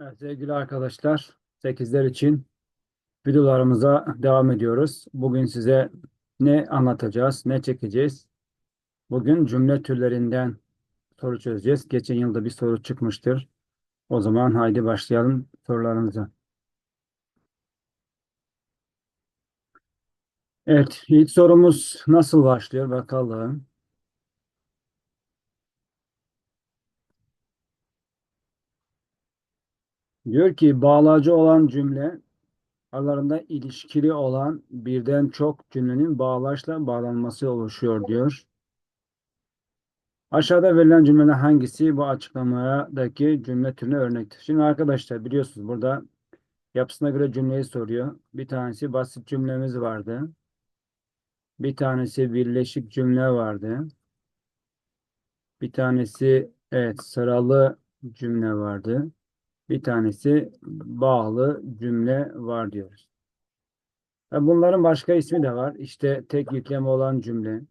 Evet, sevgili arkadaşlar, 8'ler için videolarımıza devam ediyoruz. Bugün size ne anlatacağız, ne çekeceğiz? Bugün cümle türlerinden soru çözeceğiz. Geçen yılda bir soru çıkmıştır. O zaman haydi başlayalım sorularımıza. Evet, ilk sorumuz nasıl başlıyor bakalım. Diyor ki bağlacı olan cümle aralarında ilişkili olan birden çok cümlenin bağlaçla bağlanması oluşuyor diyor. Aşağıda verilen cümleler hangisi bu açıklamadaki cümle türüne örnektir? Şimdi arkadaşlar biliyorsunuz burada yapısına göre cümleyi soruyor. Bir tanesi basit cümlemiz vardı. Bir tanesi birleşik cümle vardı. Bir tanesi evet sıralı cümle vardı. Bir tanesi bağlı cümle var diyoruz. Bunların başka ismi de var. İşte tek yükleme olan cümle.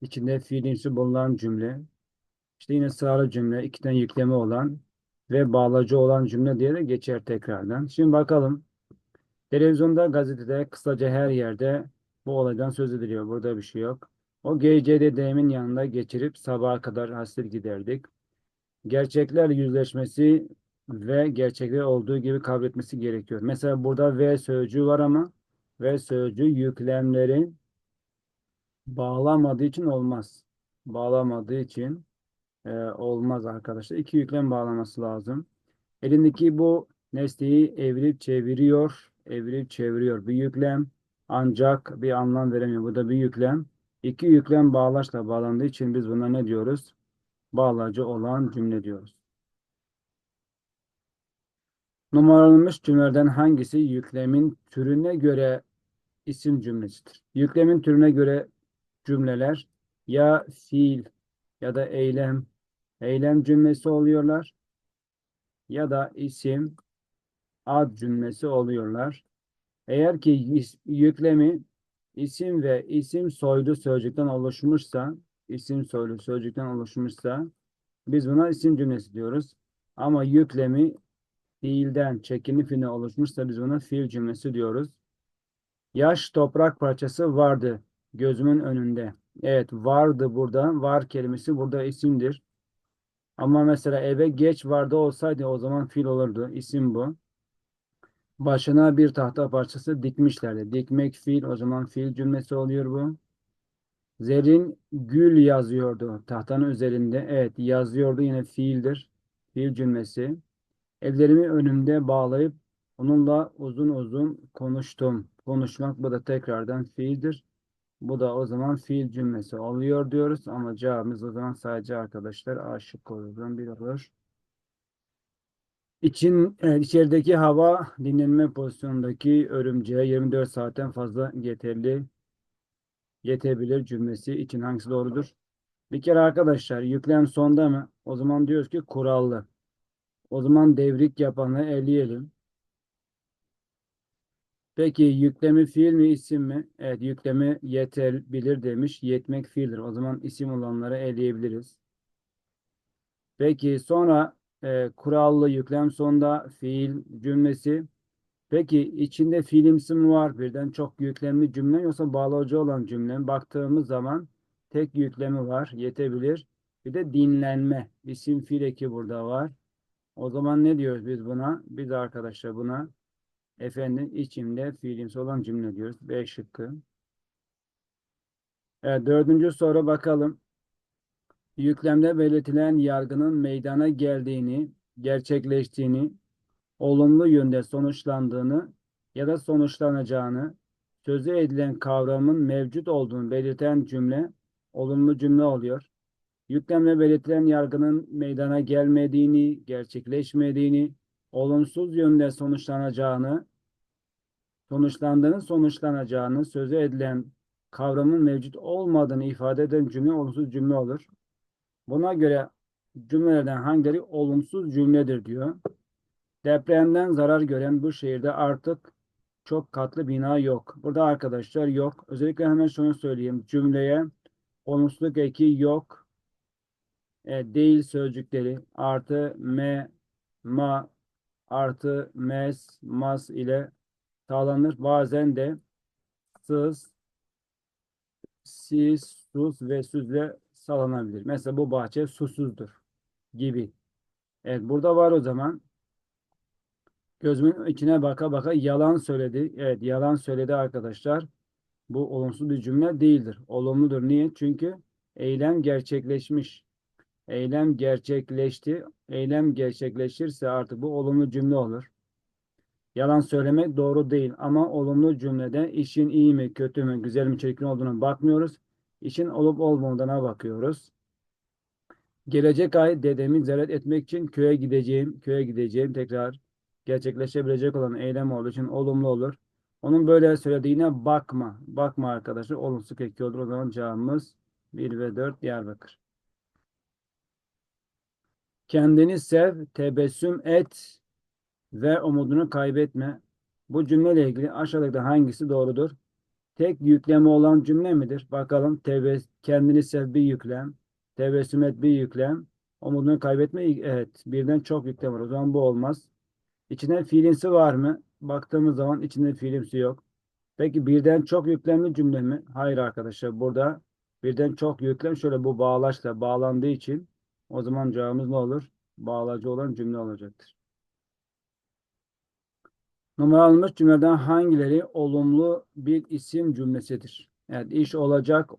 içinde fiilimsi bulunan cümle. İşte yine sıralı cümle, iki tane yükleme olan ve bağlacı olan cümle diye de geçer tekrardan. Şimdi bakalım. Televizyonda, gazetede, kısaca her yerde bu olaydan söz ediliyor. Burada bir şey yok. O geceyi dedemin yanında geçirip sabaha kadar hasret giderdik. Gerçekler yüzleşmesi ve gerçekleri olduğu gibi kabul etmesi gerekiyor. Mesela burada ve sözcüğü var ama ve sözcüğü yüklemlerin bağlamadığı için olmaz. Bağlamadığı için e, olmaz arkadaşlar. İki yüklem bağlaması lazım. Elindeki bu nesneyi evirip çeviriyor. Evirip çeviriyor. Bir yüklem ancak bir anlam veremiyor. Bu da bir yüklem. İki yüklem bağlaçla bağlandığı için biz buna ne diyoruz? Bağlacı olan cümle diyoruz. Numaralanmış cümlelerden hangisi yüklemin türüne göre isim cümlesidir? Yüklemin türüne göre cümleler ya fiil ya da eylem eylem cümlesi oluyorlar ya da isim ad cümlesi oluyorlar. Eğer ki yüklemi isim ve isim soylu sözcükten oluşmuşsa isim soylu sözcükten oluşmuşsa biz buna isim cümlesi diyoruz. Ama yüklemi fiilden çekimli fiilden oluşmuşsa biz buna fiil cümlesi diyoruz. Yaş toprak parçası vardı gözümün önünde. Evet vardı burada. Var kelimesi burada isimdir. Ama mesela eve geç vardı olsaydı o zaman fiil olurdu. İsim bu. Başına bir tahta parçası dikmişlerdi. Dikmek fiil o zaman fiil cümlesi oluyor bu. Zerin gül yazıyordu tahtanın üzerinde. Evet yazıyordu yine fiildir. Fiil cümlesi. Ellerimi önümde bağlayıp onunla uzun uzun konuştum. Konuşmak bu da tekrardan fiildir. Bu da o zaman fiil cümlesi oluyor diyoruz ama cevabımız o zaman sadece arkadaşlar aşık oluyor. Bir olur. İçin, e, içerideki hava dinlenme pozisyonundaki örümceğe 24 saatten fazla yeterli yetebilir cümlesi için hangisi doğrudur? Bir kere arkadaşlar yüklem sonda mı? O zaman diyoruz ki kurallı. O zaman devrik yapanı eleyelim. Peki yüklemi fiil mi isim mi? Evet yüklemi yetebilir demiş. Yetmek fiildir. O zaman isim olanları eleyebiliriz. Peki sonra e, kurallı yüklem sonunda fiil cümlesi. Peki içinde fiilimsi mi var? Birden çok yüklemli cümle yoksa bağlacı olan cümle? Baktığımız zaman tek yüklemi var. Yetebilir. Bir de dinlenme. İsim fiil eki burada var. O zaman ne diyoruz biz buna? Biz arkadaşlar buna efendim içimde fiilimsi olan cümle diyoruz. B şıkkı. Evet, dördüncü soru bakalım. Yüklemde belirtilen yargının meydana geldiğini, gerçekleştiğini, olumlu yönde sonuçlandığını ya da sonuçlanacağını, sözü edilen kavramın mevcut olduğunu belirten cümle olumlu cümle oluyor. Yüklemle belirtilen yargının meydana gelmediğini, gerçekleşmediğini, olumsuz yönde sonuçlanacağını, sonuçlandığını, sonuçlanacağını, sözü edilen kavramın mevcut olmadığını ifade eden cümle olumsuz cümle olur. Buna göre cümlelerden hangileri olumsuz cümledir diyor. Depremden zarar gören bu şehirde artık çok katlı bina yok. Burada arkadaşlar yok. Özellikle hemen şunu söyleyeyim. Cümleye olumsuzluk eki yok. E, değil sözcükleri artı me, ma, artı mes, mas ile sağlanır. Bazen de sız, sis, sus ve süzle sağlanabilir. Mesela bu bahçe susuzdur gibi. Evet burada var o zaman. Gözümün içine baka baka yalan söyledi. Evet yalan söyledi arkadaşlar. Bu olumsuz bir cümle değildir. Olumludur. Niye? Çünkü eylem gerçekleşmiş. Eylem gerçekleşti. Eylem gerçekleşirse artık bu olumlu cümle olur. Yalan söylemek doğru değil ama olumlu cümlede işin iyi mi, kötü mü, güzel mi, çirkin olduğuna bakmıyoruz. İşin olup olmadığına bakıyoruz. Gelecek ay dedemi ziyaret etmek için köye gideceğim, köye gideceğim tekrar gerçekleşebilecek olan eylem olduğu için olumlu olur. Onun böyle söylediğine bakma. Bakma arkadaşlar. Olumsuz eki olur. O zaman cevabımız 1 ve 4 Diyarbakır. Kendini sev, tebessüm et ve umudunu kaybetme. Bu cümleyle ilgili aşağıdaki hangisi doğrudur? Tek yükleme olan cümle midir? Bakalım. Tebes, kendini sev bir yüklem. Tebessüm et bir yüklem. Umudunu kaybetme. Evet. Birden çok yüklem var. O zaman bu olmaz. İçinde fiilimsi var mı? Baktığımız zaman içinde fiilimsi yok. Peki birden çok yüklemli cümle mi? Hayır arkadaşlar. Burada birden çok yüklem şöyle bu bağlaçla bağlandığı için o zaman cevabımız ne olur? Bağlacı olan cümle olacaktır. Numaralanmış cümleden hangileri olumlu bir isim cümlesidir? Evet iş olacak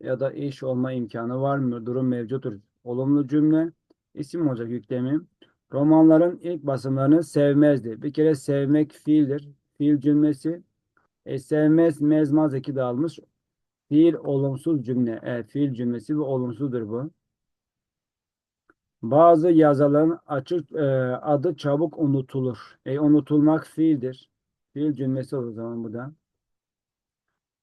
ya da iş olma imkanı var mı? Durum mevcuttur. Olumlu cümle isim olacak yüklemi. Romanların ilk basımlarını sevmezdi. Bir kere sevmek fiildir. Fiil cümlesi. E, sevmez, mezmaz eki dağılmış. Fiil olumsuz cümle. Evet, fiil cümlesi ve olumsuzdur bu. Bazı yazarların açık e, adı çabuk unutulur. E, unutulmak fiildir. Fiil cümlesi o zaman bu da.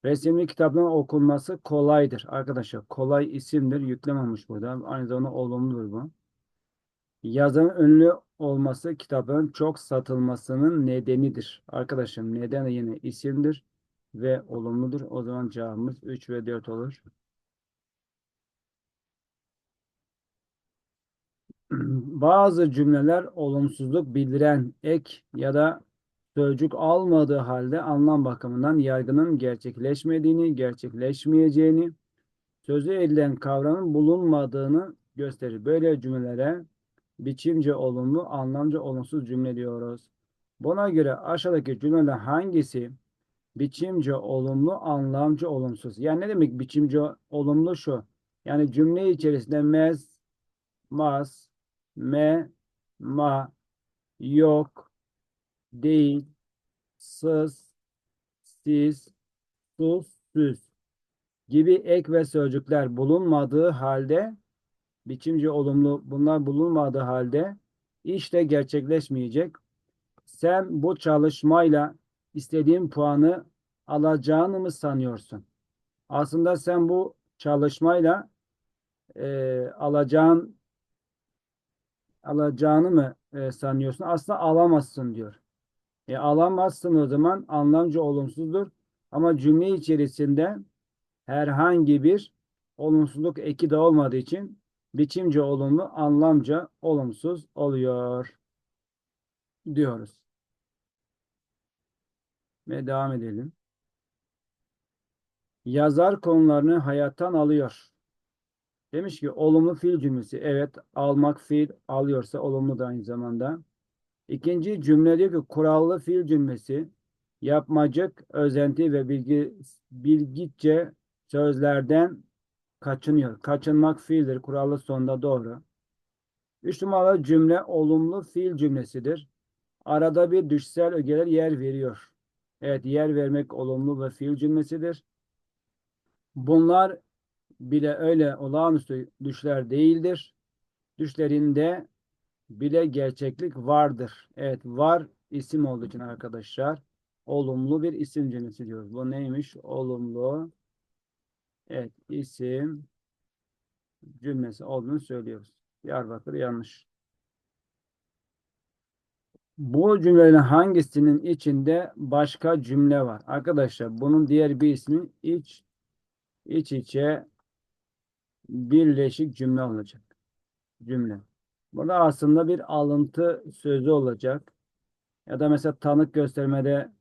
Resimli kitapların okunması kolaydır. Arkadaşlar kolay isimdir. Yüklememiş burada. Aynı zamanda olumludur bu. Yazarın ünlü olması kitapların çok satılmasının nedenidir. Arkadaşım neden de yine isimdir ve olumludur. O zaman cevabımız 3 ve 4 olur. Bazı cümleler olumsuzluk bildiren ek ya da sözcük almadığı halde anlam bakımından yargının gerçekleşmediğini, gerçekleşmeyeceğini, sözü edilen kavramın bulunmadığını gösterir. Böyle cümlelere biçimce olumlu, anlamca olumsuz cümle diyoruz. Buna göre aşağıdaki cümleden hangisi biçimce olumlu, anlamca olumsuz? Yani ne demek biçimce olumlu şu? Yani cümle içerisinde mez, mas, me, ma, yok, değil, sız, siz, sus, süz gibi ek ve sözcükler bulunmadığı halde biçimci olumlu bunlar bulunmadığı halde işte gerçekleşmeyecek. Sen bu çalışmayla istediğin puanı alacağını mı sanıyorsun? Aslında sen bu çalışmayla e, alacağın alacağını mı e, sanıyorsun? Aslında alamazsın diyor. E, alamazsın o zaman anlamca olumsuzdur. Ama cümle içerisinde herhangi bir olumsuzluk eki de olmadığı için biçimce olumlu, anlamca olumsuz oluyor diyoruz. Ve devam edelim. Yazar konularını hayattan alıyor. Demiş ki olumlu fiil cümlesi. Evet almak fiil alıyorsa olumlu da aynı zamanda. İkinci cümle diyor ki kurallı fiil cümlesi yapmacık, özenti ve bilgi, bilgiçe sözlerden kaçınıyor. Kaçınmak fiildir. Kurallı sonda doğru. Üç numaralı cümle olumlu fiil cümlesidir. Arada bir düşsel ögeler yer veriyor. Evet yer vermek olumlu ve fiil cümlesidir. Bunlar bile öyle olağanüstü düşler değildir. Düşlerinde bile gerçeklik vardır. Evet var isim olduğu için arkadaşlar olumlu bir isim cümlesi diyoruz. Bu neymiş? Olumlu evet isim cümlesi olduğunu söylüyoruz. Diyarbakır yanlış. Bu cümlenin hangisinin içinde başka cümle var? Arkadaşlar bunun diğer bir ismi iç iç içe birleşik cümle olacak. Cümle. Burada aslında bir alıntı sözü olacak. Ya da mesela tanık göstermede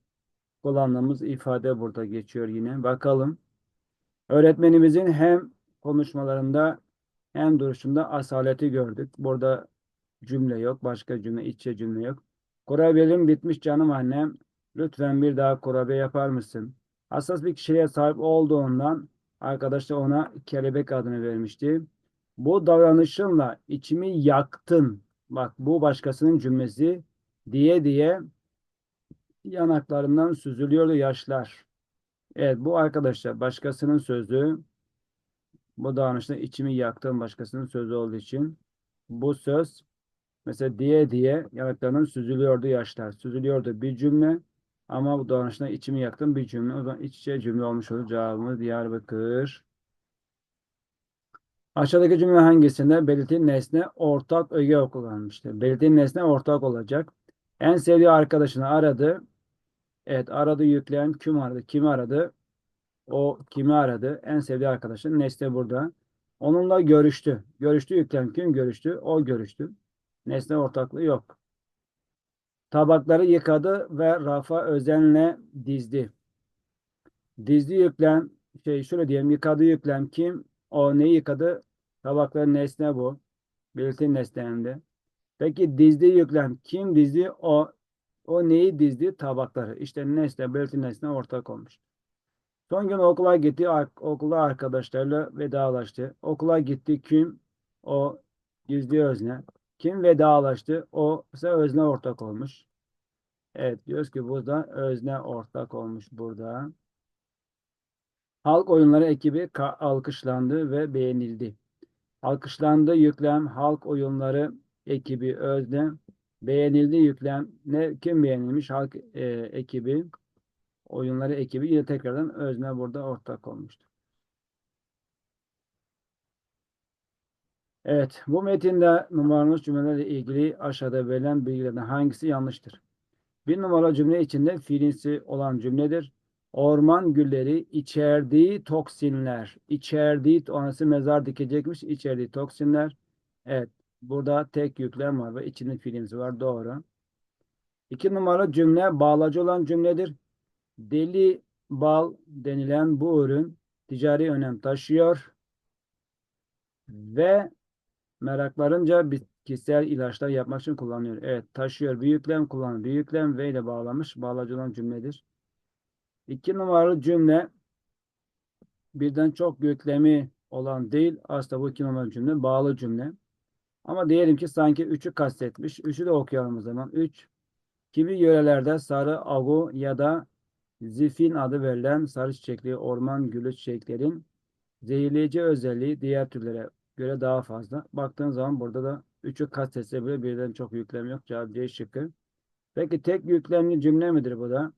kullandığımız ifade burada geçiyor yine. Bakalım. Öğretmenimizin hem konuşmalarında hem duruşunda asaleti gördük. Burada cümle yok. Başka cümle, içe cümle yok. Kurabiyelerim bitmiş canım annem. Lütfen bir daha kurabiye yapar mısın? Hassas bir kişiliğe sahip olduğundan arkadaşlar ona kelebek adını vermişti. Bu davranışınla içimi yaktın. Bak bu başkasının cümlesi diye diye yanaklarından süzülüyordu yaşlar. Evet bu arkadaşlar başkasının sözü. Bu davranışta içimi yaktın başkasının sözü olduğu için. Bu söz mesela diye diye yanaklarından süzülüyordu yaşlar. Süzülüyordu bir cümle ama bu davranışta içimi yaktın bir cümle. O zaman iç içe cümle olmuş olur. Cevabımız Diyarbakır. Aşağıdaki cümle hangisinde belirtilen nesne ortak öge kullanmıştır? Belirtilen nesne ortak olacak. En sevdiği arkadaşını aradı. Evet aradı yükleyen kim aradı? Kimi aradı? O kimi aradı? En sevdiği arkadaşın nesne burada. Onunla görüştü. Görüştü yükleyen kim görüştü? O görüştü. Nesne ortaklığı yok. Tabakları yıkadı ve rafa özenle dizdi. Dizdi yüklem şey şöyle diyelim yıkadı yüklem kim? O neyi yıkadı? Tabakların nesne bu. Belirtin nesnelerinde. Peki dizdi yüklem kim dizdi? O o neyi dizdi? Tabakları. İşte nesne, belirtin nesne ortak olmuş. Son gün okula gitti. Okula arkadaşlarıyla vedalaştı. Okula gitti kim? O gizli özne. Kim vedalaştı? O ise özne ortak olmuş. Evet diyoruz ki burada özne ortak olmuş burada. Halk oyunları ekibi alkışlandı ve beğenildi. Alkışlandı yüklem halk oyunları ekibi özne. Beğenildi yüklem ne kim beğenilmiş halk e, ekibi oyunları ekibi yine tekrardan özne burada ortak olmuştur. Evet, bu metinde numaralı cümlelerle ilgili aşağıda verilen bilgilerden hangisi yanlıştır? Bir numaralı cümle içinde fiilinsi olan cümledir. Orman gülleri içerdiği toksinler, içerdiği, orası mezar dikecekmiş, içerdiği toksinler. Evet, burada tek yüklem var ve içinde fiilinsi var, doğru. İki numaralı cümle bağlacı olan cümledir. Deli bal denilen bu ürün ticari önem taşıyor ve meraklarınca bitkisel ilaçlar yapmak için kullanıyor. Evet, taşıyor. Bir yüklem kullanıyor. Bir yüklem ve ile bağlamış. Bağlacı olan cümledir. İki numaralı cümle birden çok yüklemi olan değil. Aslında bu iki numaralı cümle bağlı cümle. Ama diyelim ki sanki üçü kastetmiş. Üçü de okuyalım o zaman. Üç. Kimi yörelerde sarı agu ya da zifin adı verilen sarı çiçekli orman gülü çiçeklerin zehirleyici özelliği diğer türlere göre daha fazla. Baktığın zaman burada da üçü kastetse bile birden çok yüklem yok. Cevap C şıkkı. Peki tek yüklemli cümle midir bu da?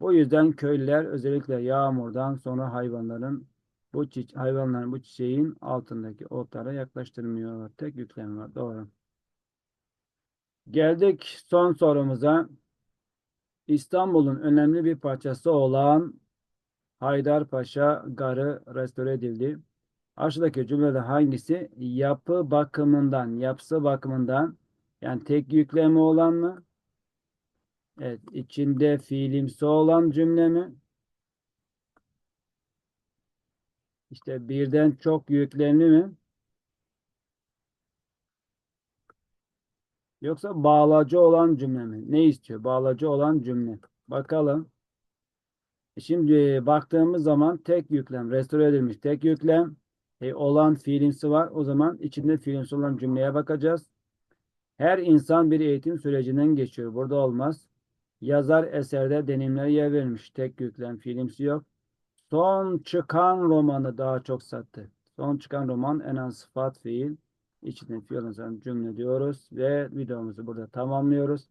Bu yüzden köylüler özellikle yağmurdan sonra hayvanların bu çiçe hayvanların bu çiçeğin altındaki otlara yaklaştırmıyor. Tek yüklem var. Doğru. Geldik son sorumuza. İstanbul'un önemli bir parçası olan Haydarpaşa Garı restore edildi. Aşağıdaki cümlede hangisi yapı bakımından, yapısı bakımından yani tek yüklemi olan mı? Evet, içinde fiilimsi olan cümle mi? İşte birden çok yüklemli mi? Yoksa bağlacı olan cümle mi? Ne istiyor? Bağlacı olan cümle. Bakalım. Şimdi baktığımız zaman tek yüklem, restore edilmiş tek yüklem e, olan fiilimsi var. O zaman içinde fiilimsi olan cümleye bakacağız. Her insan bir eğitim sürecinden geçiyor. Burada olmaz. Yazar eserde deneyimleri yer vermiş. Tek yüklem fiilimsi yok. Son çıkan romanı daha çok sattı. Son çıkan roman en az sıfat fiil. İçinde fiil olan cümle diyoruz. Ve videomuzu burada tamamlıyoruz.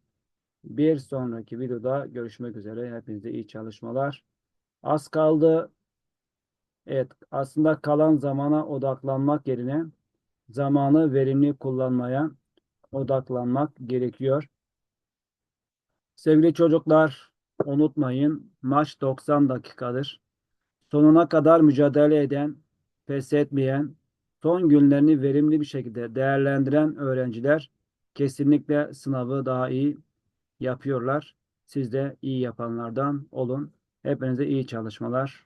Bir sonraki videoda görüşmek üzere. Hepinize iyi çalışmalar. Az kaldı. Evet, aslında kalan zamana odaklanmak yerine zamanı verimli kullanmaya odaklanmak gerekiyor. Sevgili çocuklar, unutmayın maç 90 dakikadır. Sonuna kadar mücadele eden, pes etmeyen, son günlerini verimli bir şekilde değerlendiren öğrenciler kesinlikle sınavı daha iyi yapıyorlar. Siz de iyi yapanlardan olun. Hepinize iyi çalışmalar,